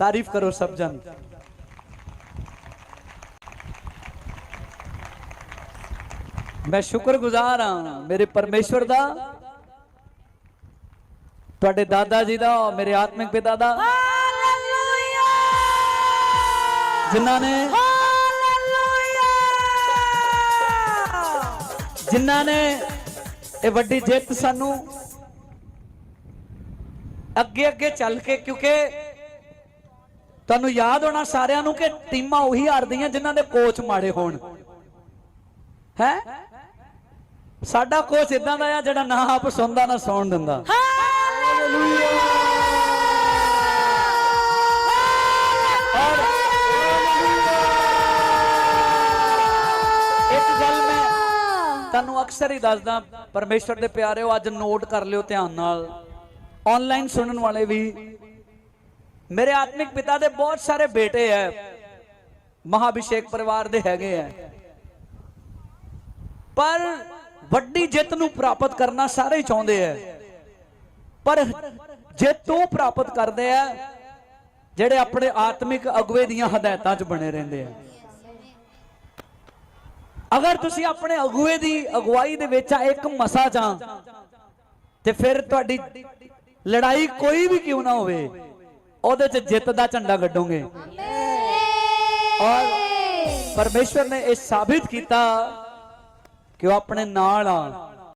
ਤਾਰੀਫ ਕਰੋ ਸਭ ਜਨ। ਮੈਂ ਸ਼ੁਕਰਗੁਜ਼ਾਰ ਹਾਂ ਮੇਰੇ ਪਰਮੇਸ਼ਵਰ ਦਾ ਤੁਹਾਡੇ ਦਾਦਾ ਜੀ ਦਾ ਔਰ ਮੇਰੇ ਆਤਮਿਕ ਪਿਤਾ ਦਾ। ਜਿਨ੍ਹਾਂ ਨੇ ਜਿਨ੍ਹਾਂ ਨੇ ਇਹ ਵੱਡੀ ਜਿੱਤ ਸਾਨੂੰ ਅੱਗੇ ਅੱਗੇ ਚੱਲ ਕੇ ਕਿਉਂਕਿ ਤੁਹਾਨੂੰ ਯਾਦ ਹੋਣਾ ਸਾਰਿਆਂ ਨੂੰ ਕਿ ਟੀਮਾਂ ਉਹੀ ਹਾਰਦੀਆਂ ਜਿਨ੍ਹਾਂ ਦੇ ਕੋਚ ਮਾੜੇ ਹੋਣ। ਹੈ? ਸਾਡਾ ਕੋਚ ਇਦਾਂ ਦਾ ਆ ਜਿਹੜਾ ਨਾ ਆਪ ਸੌਂਦਾ ਨਾ ਸੌਣ ਦਿੰਦਾ। ਤੁਹਾਨੂੰ ਅਕਸਰ ਹੀ ਦੱਸਦਾ ਪਰਮੇਸ਼ਵਰ ਦੇ ਪਿਆਰਿਓ ਅੱਜ ਨੋਟ ਕਰ ਲਿਓ ਧਿਆਨ ਨਾਲ। ਆਨਲਾਈਨ ਸੁਣਨ ਵਾਲੇ ਵੀ ਮੇਰੇ ਆਤਮਿਕ ਪਿਤਾ ਦੇ ਬਹੁਤ ਸਾਰੇ ਬੇਟੇ ਐ। ਮਹਾਭਿਸ਼ੇਕ ਪਰਿਵਾਰ ਦੇ ਹੈਗੇ ਐ। ਪਰ ਵੱਡੀ ਜਿੱਤ ਨੂੰ ਪ੍ਰਾਪਤ ਕਰਨਾ ਸਾਰੇ ਹੀ ਚਾਹੁੰਦੇ ਐ। ਪਰ ਜਿੱਤ ਉਹ ਪ੍ਰਾਪਤ ਕਰਦੇ ਆ ਜਿਹੜੇ ਆਪਣੇ ਆਤਮਿਕ ਅਗਵੇ ਦੀਆਂ ਹਦਾਇਤਾਂ 'ਚ ਬਣੇ ਰਹਿੰਦੇ ਆ ਅਗਰ ਤੁਸੀਂ ਆਪਣੇ ਅਗੂਏ ਦੀ ਅਗਵਾਈ ਦੇ ਵਿੱਚ ਆ, ਇੱਕ ਮਸਾ ਜਾਂ ਤੇ ਫਿਰ ਤੁਹਾਡੀ ਲੜਾਈ ਕੋਈ ਵੀ ਕਿਉਂ ਨਾ ਹੋਵੇ। ਉਹਦੇ 'ਚ ਜਿੱਤ ਦਾ ਝੰਡਾ ਗੱਡੋਗੇ ਔਰ ਪਰਮੇਸ਼ਵਰ ਨੇ ਇਹ ਸਾਬਿਤ ਕੀਤਾ ਕਿ ਉਹ ਆਪਣੇ ਨਾਲ ਆ।